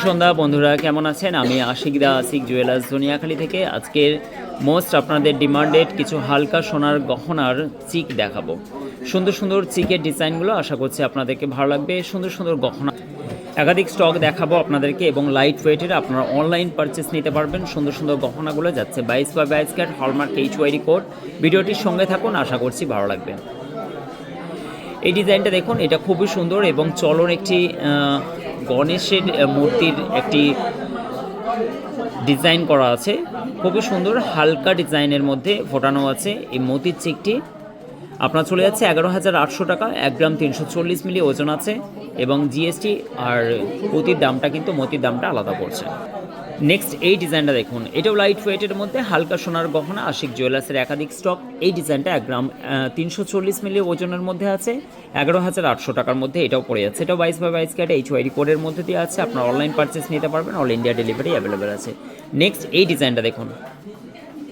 সন্ধ্যা, বন্ধুরা। কেমন আছেন? আমি আশিক দা, আশিক জুয়েলার্স দুনিয়াখালি থেকে। আজকের মোস্ট আপনাদের ডিমান্ডেড কিছু হালকা সোনার গহনার চিক দেখাবো। সুন্দর সুন্দর চিকের ডিজাইনগুলো আশা করছি আপনাদেরকে ভালো লাগবে। সুন্দর সুন্দর গহনা, একাধিক স্টক দেখাবো আপনাদেরকে এবং লাইট ওয়েটের আপনারা অনলাইন পারচেস নিতে পারবেন। সুন্দর সুন্দর গহনাগুলো যাচ্ছে বাইশ বা বাইশ carat hallmark H UID code ভিডিওটির সঙ্গে থাকুন, আশা করছি ভালো লাগবে। এই ডিজাইনটা দেখুন, এটা খুবই সুন্দর এবং চলন একটি গণেশের মূর্তির একটি ডিজাইন করা আছে। খুবই সুন্দর, হালকা ডিজাইনের মধ্যে ফোটানো আছে এই মতির চেকটি। আপনার চলে যাচ্ছে এগারো হাজার আটশো টাকা, এক গ্রাম তিনশো চল্লিশ মিলি ওজন আছে এবং জিএসটি আর প্রতির দামটা কিন্তু মতির দামটা আলাদা পড়ছে। নেক্সট এই ডিজাইনটা দেখুন। এটাও লাইট ওয়েটের মধ্যে, হালকা সোনার গহনা, আশিক জুয়েলার্সের একাধিক স্টক এই ডিজাইনটা এক গ্রাম তিনশো চল্লিশ মিলি ওজনের মধ্যে আছে। এগারো হাজার আটশো টাকার মধ্যে এটাও পড়ে যাচ্ছে। এটাও বাইশ বাই বাইশ ক্যাট এইচ ওয়াইডি কোডের মধ্যে দিয়ে আছে। আপনার অনলাইন পারচেস নিতে পারবেন অল ইন্ডিয়া ডেলিভারি অ্যাভেলেবেল আছে। নেক্সট এই ডিজাইনটা দেখুন।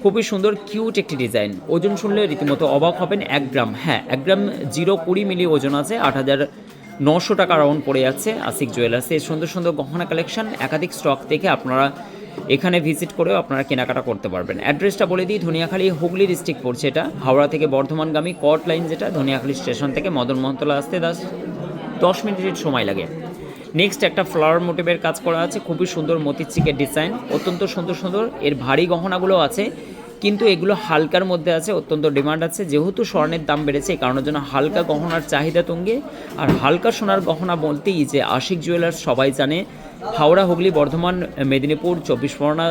খুবই সুন্দর কিউট একটি ডিজাইন। ওজন শুনলে রীতিমতো অবাক হবেন, এক গ্রাম। হ্যাঁ এক গ্রাম জিরো কুড়ি মিলি ওজন আছে, আট হাজার নশো টাকা রাউন্ড পড়ে যাচ্ছে আশিক জুয়েলার্সে সুন্দর সুন্দর গহনা কালেকশন একাধিক স্টক থেকে আপনারা এখানে ভিজিট করেও আপনারা কেনাকাটা করতে পারবেন। অ্যাড্রেসটা বলে দিই, ধনিয়াখালী, হুগলি ডিস্ট্রিক্ট পড়ছে এটা। হাওড়া থেকে বর্ধমানগামী কট লাইন যেটা, ধনিয়াখালী স্টেশন থেকে মদন মোহনতলা আসতে দাস। দশ মিনিটের সময় লাগে। নেক্সট একটা ফ্লাওয়ার মোটিভের কাজ করা আছে, খুবই সুন্দর মতিচিকের ডিজাইন অত্যন্ত সুন্দর সুন্দর। এর ভারী গহনাগুলো আছে। কিন্তু এগুলো হালকার মধ্যে আছে, অত্যন্ত ডিমান্ড আছে। যেহেতু স্বর্ণের দাম বেড়েছে, এই কারণের জন্য হালকা গহনার চাহিদা তুঙ্গে। আর হালকা সোনার গহনা বলতেই যে আশিক জুয়েলার্স সবাই জানে, হাওড়া, হুগলি, বর্ধমান, মেদিনীপুর, চব্বিশ পরগনা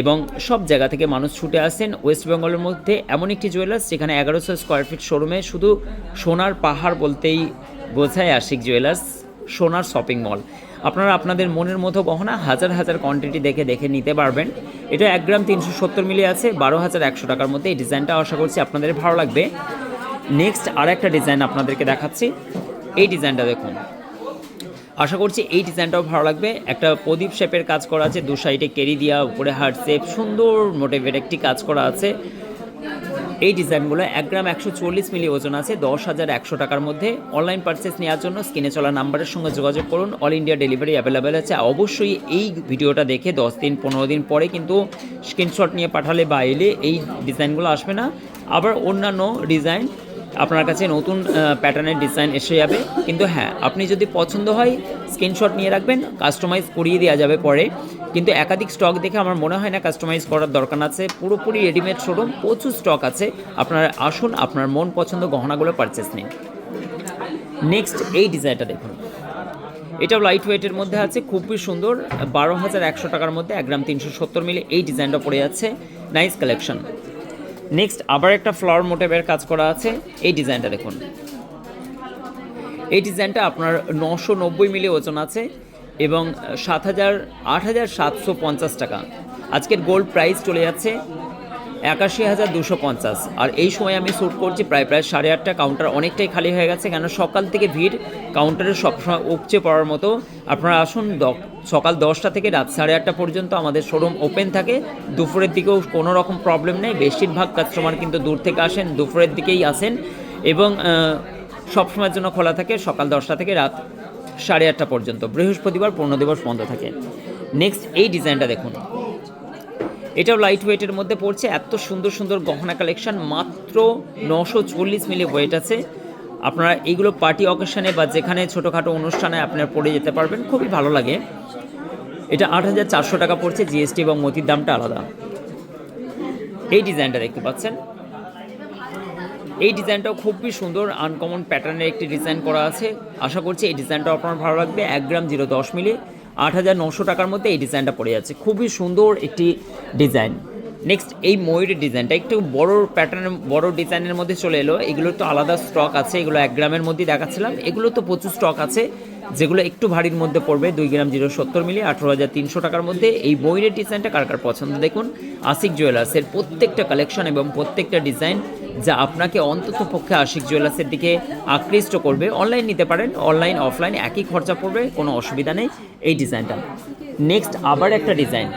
এবং সব জায়গা থেকে মানুষ ছুটে আসেন ওয়েস্ট বেঙ্গলের মধ্যে। এমন একটি জুয়েলার্স যেখানে এগারোশো স্কোয়ার ফিট শোরুমে শুধু সোনার পাহাড় বলতেই বোঝায় আশিক জুয়েলার্স সোনার শপিং মল। আপনারা আপনাদের মনের মতো গহনা হাজার হাজার কোয়ান্টিটি দেখে দেখে নিতে পারবেন। এটা এক গ্রাম তিনশো সত্তর মিলি আছে, বারো হাজার একশো টাকার মধ্যে এই ডিজাইনটা আশা করছি আপনাদের ভালো লাগবে। নেক্সট আর একটা ডিজাইন আপনাদেরকে দেখাচ্ছি। এই ডিজাইনটা দেখুন। আশা করছি এই ডিজাইনটাও ভালো লাগবে। একটা প্রদীপ শেপের কাজ করা আছে, দু সাইডে কেরি দেওয়া উপরে হার্ট শেপ সুন্দর মোটিভের একটি কাজ করা আছে। এই ডিজাইনগুলো এক গ্রাম একশো চল্লিশ মিলি ওজন আছে, দশ হাজার একশো টাকার মধ্যে। অনলাইন পারচেস নেওয়ার জন্য স্ক্রিনে চলা নাম্বারের সঙ্গে যোগাযোগ করুন। অল ইন্ডিয়া ডেলিভারি অ্যাভেলেবেল আছে। অবশ্যই এই ভিডিওটা দেখে দশ দিন, পনেরো দিন পরে কিন্তু স্ক্রিনশট নিয়ে পাঠালে বা এলে এই ডিজাইনগুলো আসবে না। আবার অন্যান্য ডিজাইন আপনার কাছে নতুন প্যাটার্নের ডিজাইন এসে যাবে। কিন্তু হ্যাঁ আপনি যদি পছন্দ হয় স্ক্রিনশট নিয়ে রাখবেন কাস্টমাইজ করিয়ে দেওয়া যাবে পরে। কিন্তু একাধিক স্টক দেখে আমার মনে হয় না কাস্টমাইজ করার দরকার আছে। পুরোপুরি রেডিমেড শোরুম প্রচুর স্টক আছে। আপনার আসুন, আপনার মন পছন্দ গহনাগুলো পারচেস নিন। নেক্সট এই ডিজাইনটা দেখুন। এটাও লাইট ওয়েটের মধ্যে আছে, খুবই সুন্দর। বারো হাজার একশো টাকার মধ্যে এক গ্রাম তিনশো সত্তর মিলে এই ডিজাইনটা পড়ে যাচ্ছে। নাইস কালেকশন নেক্সট আবার একটা ফ্লাওয়ার মোটিভের কাজ করা আছে। এই ডিজাইনটা দেখুন। এই ডিজাইনটা আপনার নশো নব্বই মিলি ওজন আছে। এবং সাত হাজার, আট হাজার সাতশো পঞ্চাশ টাকা। আজকের গোল্ড প্রাইস চলে যাচ্ছে একাশি হাজার দুশো পঞ্চাশ। আর এই সময় আমি শ্যুট করছি প্রায় প্রায় সাড়ে আটটা কাউন্টার অনেকটাই খালি হয়ে গেছে কেন সকাল থেকে ভিড় কাউন্টারে সবসময় উপচে পড়ার মতো। আপনারা আসুন সকাল দশটা থেকে রাত সাড়ে আটটা পর্যন্ত আমাদের শোরুম ওপেন থাকে। দুপুরের দিকেও কোনো রকম প্রবলেম নেই, বেশিরভাগ কাস্টমার কিন্তু দূর থেকে আসেন, দুপুরের দিকেই আসেন। এবং সবসময়ের জন্য খোলা থাকে সকাল দশটা থেকে রাত সাড়ে আটটা পর্যন্ত। বৃহস্পতিবার পূর্ণ দিবস বন্ধ থাকে। নেক্সট এই ডিজাইনটা দেখুন। এটাও লাইট ওয়েটের মধ্যে পড়ছে। এত সুন্দর সুন্দর গহনা কালেকশন মাত্র নশো চল্লিশ মিলি ওয়েট আছে। আপনারা এইগুলো পার্টি অকেশনে বা যেখানে ছোটোখাটো অনুষ্ঠানে আপনারা পরে যেতে পারবেন, খুবই ভালো লাগে। এটা আট হাজার চারশো টাকা পড়ছে জিএসটি এবং মতির দামটা আলাদা। এই ডিজাইনটা দেখতে পাচ্ছেন। এই ডিজাইনটাও খুবই সুন্দর আনকমন প্যাটার্নের একটি ডিজাইন করা আছে। আশা করছি এই ডিজাইনটা আপনার ভালো লাগবে। এক গ্রাম জিরো দশ মিলি, আট হাজার নশো টাকার মধ্যে এই ডিজাইনটা পড়ে যাচ্ছে। খুবই সুন্দর একটি ডিজাইন নেক্সট এই ময়ূরের ডিজাইনটা একটু বড় প্যাটার্নের বড় ডিজাইনের মধ্যে চলে এলো। এগুলো তো আলাদা স্টক আছে, এগুলো এক গ্রামের মধ্যেই দেখাচ্ছিলাম। এগুলো তো প্রচুর স্টক আছে। যেগুলো একটু ভারীর মধ্যে পড়বে দুই গ্রাম জিরো সত্তর মিলি, আঠেরো হাজার তিনশো টাকার মধ্যে এই ময়ূরের ডিজাইনটা কার কার পছন্দ? দেখুন, আশিক জুয়েলার্সের প্রত্যেকটা কালেকশন এবং প্রত্যেকটা ডিজাইন যা আপনাকে অন্তত পক্ষে আশিক জুয়েলার্সের দিকে আকৃষ্ট করবে। অনলাইন নিতে পারেন অনলাইন অফলাইন একই খরচা পড়বে, কোনো অসুবিধা নেই এই ডিজাইনটা নেক্সট আবার একটা ডিজাইন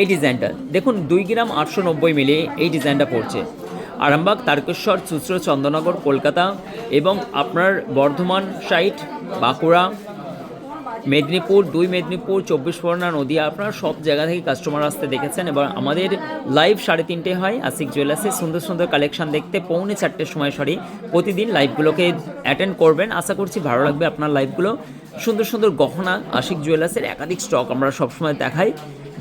এই ডিজাইনটা দেখুন, দুই গ্রাম আটশো নব্বই মিলি এই ডিজাইনটা পড়ছে। আরামবাগ, তারকেশ্বর চুচড়ো চন্দননগর কলকাতা এবং আপনার বর্ধমান সাইট বাঁকুড়া, মেদিনীপুর, দুই মেদিনীপুর, চব্বিশ পরগনা, নদীয়া, আপনারা সব জায়গা থেকে কাস্টমার আসতে দেখেছেন এবং আমাদের লাইভ সাড়ে তিনটে হয় আশিক জুয়েলার্সে সুন্দর সুন্দর কালেকশন দেখতে পৌনে চারটের সময় সরি প্রতিদিন লাইভগুলোকে অ্যাটেন্ড করবেন। আশা করছি ভালো লাগবে আপনার লাইভগুলো সুন্দর সুন্দর গহনা আশিক জুয়েলার্সের একাধিক স্টক আমরা সবসময় দেখাই।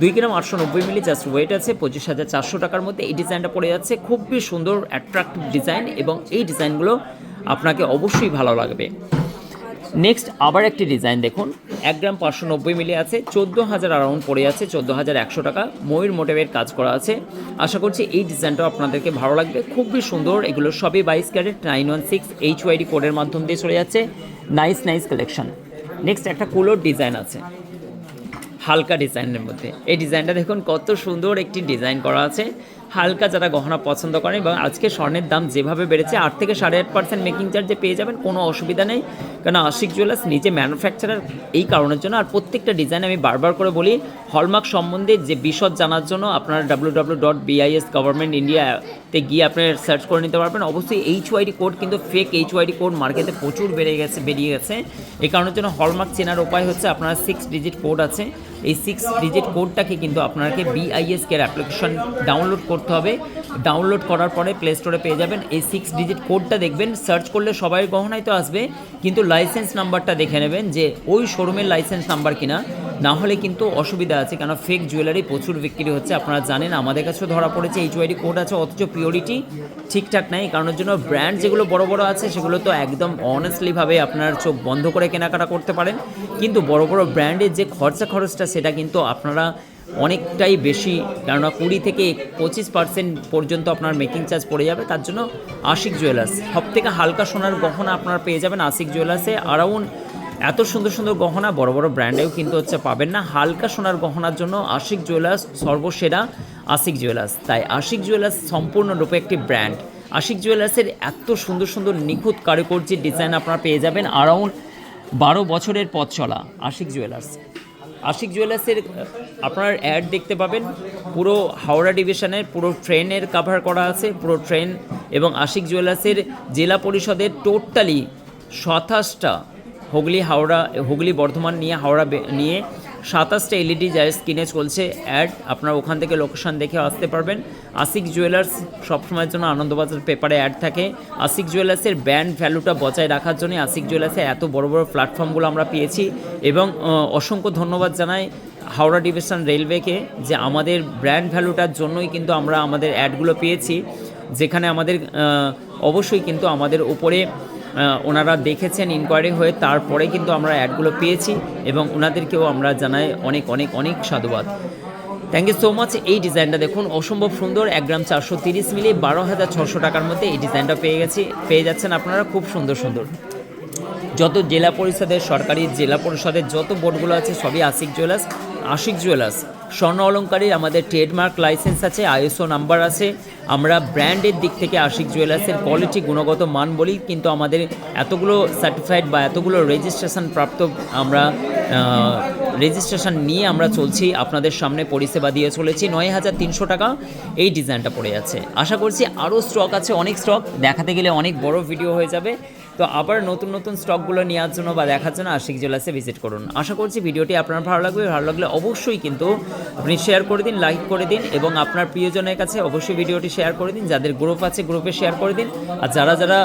দুই গ্রাম আটশো নব্বই মিলি জাস্ট ওয়েট আছে, পঁচিশ হাজার চারশো টাকার মধ্যে। এই ডিজাইনটা পড়ে যাচ্ছে। খুবই সুন্দর অ্যাট্রাক্টিভ ডিজাইন এবং এই ডিজাইনগুলো আপনাকে অবশ্যই ভালো লাগবে। নেক্সট আবার একটি ডিজাইন দেখুন। এক গ্রাম পাঁচশো নব্বই মিলি আছে, চোদ্দ হাজার অ্যারাউন্ড পড়ে আছে চোদ্দ হাজার একশো টাকা। ময়ূর মোটিভের কাজ করা আছে। আশা করছি এই ডিজাইনটাও আপনাদেরকে ভালো লাগবে। খুবই সুন্দর, এগুলো সবই বাইশ carat nine one six H UID কোডের মাধ্যম দিয়ে চলে যাচ্ছে। নাইস নাইস কালেকশন নেক্সট একটা কুলোর ডিজাইন আছে। হালকা ডিজাইনের মধ্যে। এই ডিজাইনটা দেখুন কত সুন্দর একটি ডিজাইন করা আছে। হালকা যারা গহনা পছন্দ করেন এবং আজকে স্বর্ণের দাম যেভাবে বেড়েছে, আট থেকে সাড়ে আট পার্সেন্ট মেকিং চার্জে পেয়ে যাবেন, কোনো অসুবিধা নেই। কারণ আশিক জুয়েলার্স নিজে ম্যানুফ্যাকচারার এই কারণের জন্য। আর প্রত্যেকটা ডিজাইন আমি বারবার করে বলি হলমার্ক সম্বন্ধে যে বিশদ জানার জন্য আপনারা W W dot BIS government ইন্ডিয়াতে গিয়ে আপনারা সার্চ করে নিতে পারবেন। অবশ্যই এইচ ওয়াইডি কোড কিন্তু ফেক এইচ ওয়াইডি কোড মার্কেটে প্রচুর বেড়ে গেছে, বেরিয়ে গেছে। এই কারণের জন্য হলমার্ক চেনার উপায় হচ্ছে আপনার সিক্স ডিজিট কোড আছে। এই সিক্স ডিজিট কোডটাকে কিন্তু আপনাকে বিআইএস কেয়ার অ্যাপ্লিকেশন ডাউনলোড করতে হবে। ডাউনলোড করার পরে প্লে স্টোরে পেয়ে যাবেন। এই সিক্স ডিজিট কোডটা দেখবেন। সার্চ করলে সবাই গহনায় তো আসবে। কিন্তু লাইসেন্স নাম্বারটা দেখে নেবেন যে ওই শোরুমের লাইসেন্স নাম্বার কিনা। না হলে কিন্তু অসুবিধা আছে কেন ফেক জুয়েলারি প্রচুর বিক্রি হচ্ছে। আপনারা জানেন, আমাদের কাছেও ধরা পড়েছে এইচ ওয়াইডি কোড আছে, অথচ পিওরিটি ঠিকঠাক নাই। কারণের জন্য ব্র্যান্ড যেগুলো বড় বড় আছে, সেগুলো তো একদম অনেস্টলিভাবে আপনার চোখ বন্ধ করে কেনাকাটা করতে পারেন। কিন্তু বড় বড় ব্র্যান্ডের যে খরচা খরচটা, সেটা কিন্তু আপনারা অনেকটাই বেশি, কেননা কুড়ি থেকে পঁচিশ পার্সেন্ট পর্যন্ত আপনার মেকিং চার্জ পড়ে যাবে। তার জন্য আশিক জুয়েলার্স সব থেকে হালকা সোনার গহনা আপনারা পেয়ে যাবেন আশিক জুয়েলার্সে আরাউন্ড এত সুন্দর সুন্দর গহনা বড় বড় ব্র্যান্ডেও কিন্তু হচ্ছে পাবেন না। হালকা সোনার গহনার জন্য আশিক জুয়েলার্স সর্বসেরা আশিক জুয়েলার্স। তাই আশিক জুয়েলার্স সম্পূর্ণরূপে একটি ব্র্যান্ড। আশিক জুয়েলার্সের এত সুন্দর সুন্দর নিখুঁত কারুকার্যের ডিজাইন আপনারা পেয়ে যাবেন আরাউন্ড বারো বছরের পথ চলা আশিক জুয়েলার্স। আশিক জুয়েলার্সের, আপনার অ্যাড দেখতে পাবেন। পুরো হাওড়া ডিভিশনের পুরো ট্রেনের কাভার করা আছে, পুরো ট্রেন এবং আশিক জুয়েলার্সের জেলা পরিষদের টোটালি সাতাশটা হুগলি হাওড়া, হুগলি বর্ধমান নিয়ে হাওড়া নিয়ে সাতাশটা এলইডি যার স্ক্রিনে চলছে অ্যাড। আপনারা ওখান থেকে লোকেশন দেখে আসতে পারবেন। আশিক জুয়েলার্স সবসময়ের জন্য আনন্দবাজার পেপারে অ্যাড থাকে। আশিক জুয়েলার্সের ব্র্যান্ড ভ্যালুটা বজায় রাখার জন্য আশিক জুয়েলার্সের এত বড় বড় প্ল্যাটফর্মগুলো আমরা পেয়েছি এবং অসংখ্য ধন্যবাদ জানাই হাওড়া ডিভিশন রেলওয়েকে যে আমাদের ব্র্যান্ড ভ্যালুটার জন্যই কিন্তু আমরা আমাদের অ্যাডগুলো পেয়েছি। যেখানে আমাদের অবশ্যই কিন্তু আমাদের উপরে ওনারা দেখেছেন ইনকোয়ারি হয়ে তারপরে কিন্তু আমরা অ্যাডগুলো পেয়েছি এবং ওনাদেরকেও আমরা জানাই অনেক অনেক অনেক সাধুবাদ। থ্যাংক ইউ সো মাচ এই ডিজাইনটা দেখুন, অসম্ভব সুন্দর, এক গ্রাম চারশো তিরিশ মিলি, বারো হাজার ছশো টাকার মধ্যে এই ডিজাইনটা পেয়ে গেছি, পেয়ে যাচ্ছেন আপনারা, খুব সুন্দর সুন্দর। যত জেলা পরিষদের, সরকারি জেলা পরিষদের, যত বোর্ডগুলো আছে, সবই আশিক জুয়েলার্স আশিক জুয়েলার্স স্বর্ণ অলঙ্কারীর আমাদের ট্রেডমার্ক লাইসেন্স আছে আইএসও নাম্বার আছে। আমরা ব্র্যান্ডের দিক থেকে আশিক জুয়েলার্সের কোয়ালিটি গুণগত মান বলি, কিন্তু আমাদের এতগুলো সার্টিফাইড বা এতগুলো রেজিস্ট্রেশন প্রাপ্ত আমরা রেজিস্ট্রেশন নিয়ে আমরা চলছি, আপনাদের সামনে পরিষেবা দিয়ে চলেছি। নয় হাজার তিনশো টাকা এই ডিজাইনটা পড়ে যাচ্ছে আশা করছি আরও স্টক আছে, অনেক স্টক দেখাতে গেলে অনেক বড় ভিডিও হয়ে যাবে। তো আবার নতুন নতুন স্টকগুলো নেওয়ার জন্য বা দেখার জন্য আশিক জুয়েলার্সে ভিজিট করুন। আশা করছি ভিডিওটি আপনার ভালো লাগবে। ভালো লাগলে অবশ্যই কিন্তু আপনি শেয়ার করে দিন লাইক করে দিন এবং আপনার প্রিয়জনের কাছে অবশ্যই ভিডিওটি শেয়ার করে দিন। যাদের গ্রুপ আছে গ্রুপে শেয়ার করে দিন। আর যারা যারা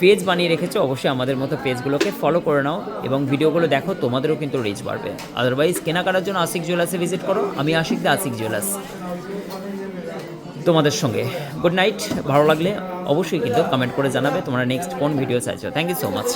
পেজ বানিয়ে রেখেছো, অবশ্যই আমাদের মতো পেজগুলোকে ফলো করে নাও এবং ভিডিওগুলো দেখো, তোমাদেরও কিন্তু রিচ বাড়বে। আদারওয়াইজ কেনাকাটার জন্য আশিক জুয়েলার্সে ভিজিট করো। আমি আশিক দা, আশিক জুয়েলার্স। তোমাদের সঙ্গে। গুড নাইট ভালো লাগলে অবশ্যই কিন্তু কমেন্ট করে জানাবে তোমরা নেক্সট কোন ভিডিও চাইছো? Thank you so much